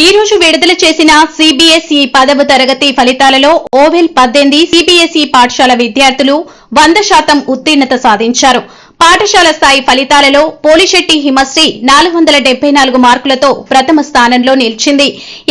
ఈ రోజు విడుదల చేసిన సిబిఎస్ఈ పదవ తరగతి ఫలితాలలో ఓవెల్ పద్దెనిమిది సిబిఎస్ఈ పాఠశాల విద్యార్థులు వంద శాతం ఉత్తీర్ణత సాధించారు. పాఠశాల స్థాయి ఫలితాలలో పోలిశెట్టి హిమశ్రీ నాలుగు వందల డెబ్బై నాలుగు మార్కులతో ప్రథమ స్థానంలో నిలిచింది.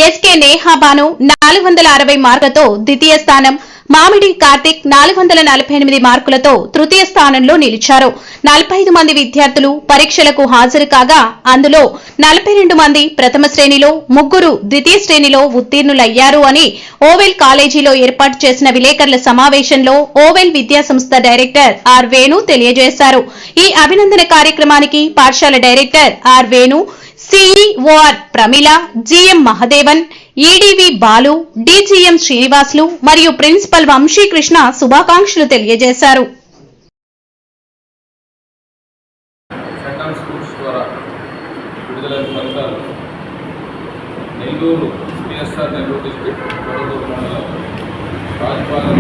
ఎస్కే నేహాబాను నాలుగు వందల అరవై మార్కులతో ద్వితీయ స్థానం మామిడి కార్తిక్ నాలుగు వందల నలభై ఎనిమిది మార్కులతో తృతీయ స్థానంలో నిలిచారు. నలభై ఐదు మంది విద్యార్థులు పరీక్షలకు హాజరు కాగా అందులో నలభై రెండు మంది ప్రథమ శ్రేణిలో ముగ్గురు ద్వితీయ శ్రేణిలో ఉత్తీర్ణులయ్యారు అని ఓవెల్ కాలేజీలో ఏర్పాటు చేసిన విలేకరుల సమావేశంలో ఓవెల్ విద్యా సంస్థ డైరెక్టర్ ఆర్ వేణు తెలియజేశారు. ఈ అభినందన కార్యక్రమానికి పాఠశాల director R Venu CEO R Pramila GM Mahadevan ED V Balu DGM Srinivasulu మరియు ప్రిన్సిపల్ వంశీకృష్ణ శుభాకాంక్షలు తెలియజేశారు. నెల్లూరు పిఎస్ఆర్ నెల్లూరు డిస్ట్రిక్ట్ మండలం రాజపాలెం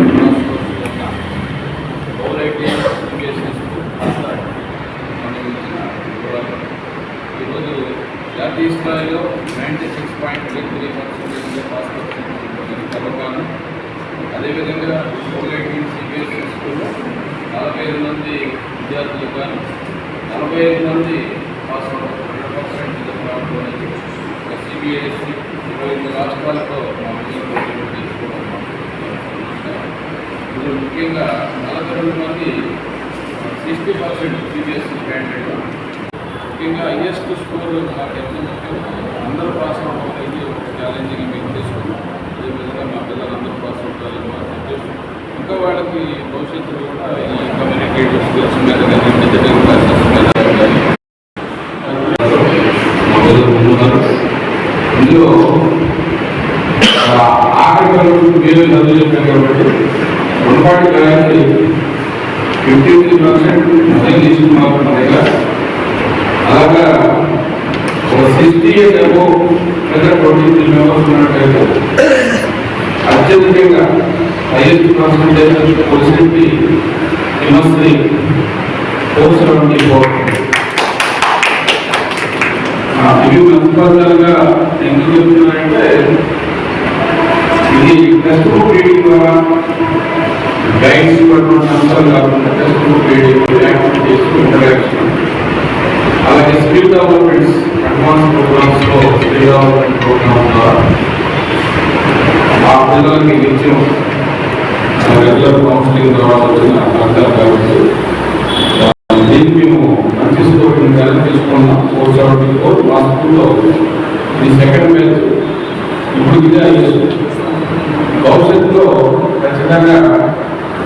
జాతీయ స్థాయిలో ninety six point eight three percentage pass percentage Telangana అదేవిధంగా గౌరైటీ సిబిఎస్ఈ స్కూల్లో నలభై ఐదు మంది విద్యార్థులు కానీ నలభై ఐదు మంది pass out hundred percent CBSE ఇరవై ఐదు రాష్ట్రాలతో మా పిల్లలు తీసుకోవడం ఇందులో ముఖ్యంగా నలభై రెండు మంది సిక్స్టీ పర్సెంట్ సిబిఎస్ఈ క్యాండిడేట్ ముఖ్యంగా హైయెస్ట్ స్కోర్ మాకు ఎంత ముఖ్యం? అందరూ పాస్ అవడం అనేది ఒక ఛాలెంజింగ్ మేము తీసుకున్నాం అదేవిధంగా మా పిల్లలందరూ పాస్ అవుతారని మా ఉద్దేశం. ఇంకా వాళ్ళకి భవిష్యత్తులో కూడా ఈ కమ్యూనికేటివ్ స్కిల్స్ మీద కానీ డిజిటల్ క్లాసెస్ మీద కానీ ఇందులో ఆఖరి వరకు మీరు చదువు చెప్పారు కాబట్టి మునపాటి గారికి ఫిఫ్టీ త్రీ పర్సెంట్ అదే తీసుకున్నారు అలాగా ఒక సిక్స్టీ ఇయర్స్ అబో లేదా ట్వంటీ త్రీ మెంబర్స్ ఉన్నట్టయితే అత్యధికంగా హైయెస్ట్ పర్సంటేజ్ పొలిసిటీ హిమశ్రీ ఫోర్ సెవెంటీ ఫోర్ ఇవి మంత్రిపదాలుగా ఎందుకు చెప్తున్నాయంటే ఇది టెస్ట్ బుక్ రీడింగ్ ద్వారా గైడ్స్ ఇవ్వడం అంశాలు కాకుండా test book reading activities interaction. అలాగే స్కిల్ డెవలప్మెంట్స్ అడ్వాన్స్ ప్రోగ్రామ్స్లో స్కిల్ డెవలప్మెంట్ ప్రోగ్రామ్ ద్వారా. ఆ పిల్లలకి నిత్యం రెగ్యులర్ కౌన్సిలింగ్ ద్వారా వచ్చిన ఫలితాలు కాబట్టి దీన్ని మేము మంచి స్కోర్ సెలెక్ట్ చేసుకున్నాం ఫోర్ సెవెంటీ ఫోర్ మా స్కూల్లో ఇది సెకండ్ బ్యాచ్ ఇప్పుడు ఇదే అయ్యేది భవిష్యత్తులో ఖచ్చితంగా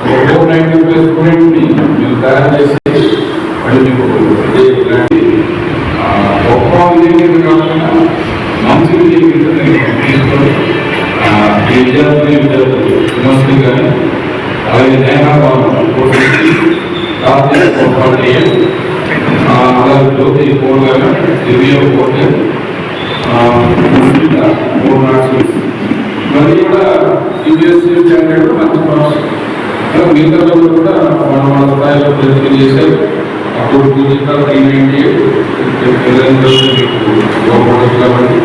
ఫోర్ నైన్టీ ఫైవ్ స్టూడెంట్ని మేము తయారు చేసి గొప్ప కాకుండా మంచి తీసుకొని కానీ అలాగే నేహాభావం కోర్టు కార్తీక అలాగే జ్యోతి కోర్ దివ్య కోర్టు మూడు కూడా యూఎస్సీ స్టాండర్డ్ మంచి మిగతా కూడా మన మన స్థాయిలో ప్రయత్నం చేశారు అప్పుడు పూజిస్తారు త్రీ నైన్టీ ఎయిట్ కాబట్టి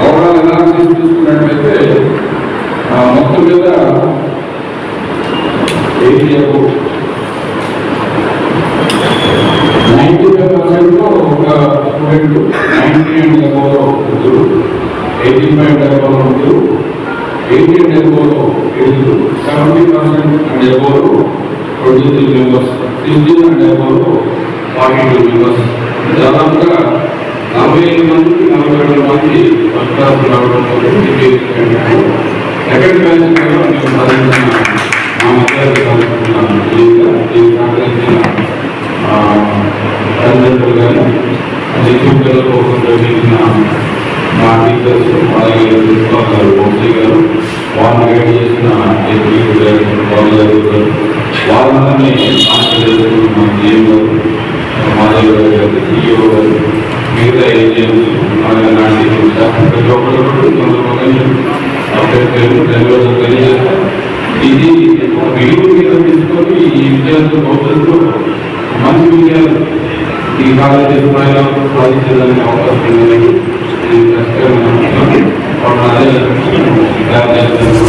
ఓవరాల్ అనాలిసిస్ చూసుకున్నట్లయితే మొత్తం మీద ఏరియాకు నైంటీ ఫైవ్ పర్సెంట్ ఒక స్టూడెంట్ నైంటీ అండ్ ఎబోలో ముగ్గురు ఎయిటీ ఫైవ్ అండ్ అబోలో ముగ్గురు ఎయిటీ అండ్ ఎబోలో ఏడుగురు సెవెంటీ పర్సెంట్ అండ్ ఎబోలో ట్వంటీ మెంబర్స్ ఇంజిన్ అండ్ అబోలో ఫార్టీ టూ మెంబర్స్ దాదాపుగా నలభై ఐదు మంది నలభై రెండు మంది ఫస్ట్ క్లాస్ రావడం సెకండ్ మేము సాధించిన మా ఈ తల్లిదండ్రులు కానీ నిత్యం పిల్లల కోసం మా టీచర్స్ అలాగే ప్రిన్సిపాల్ గారు వంశీ గారు వారిని గైడ్ చేసిన ఏపీ గారు గారు గారు మాధవ్ గారు గారు సిఇఓ గారు మిగతా ఏజెంట్స్ అలాగే నా టీచర్ స్టాఫ్ ప్రతి ఒక్కరు ధన్యవాదాలు తెలియజేస్తాను ఇది ఒక విలువ మీద తీసుకొని ఈ విద్యార్థులు భవిష్యత్తులో మంచి విజయాలు ఈ కాలేజీ స్థాయిలో సాధించడానికి అవకాశం ఉందని నేను ఖచ్చితంగా నమ్ముతున్నాను. అదే తయారు చేస్తాను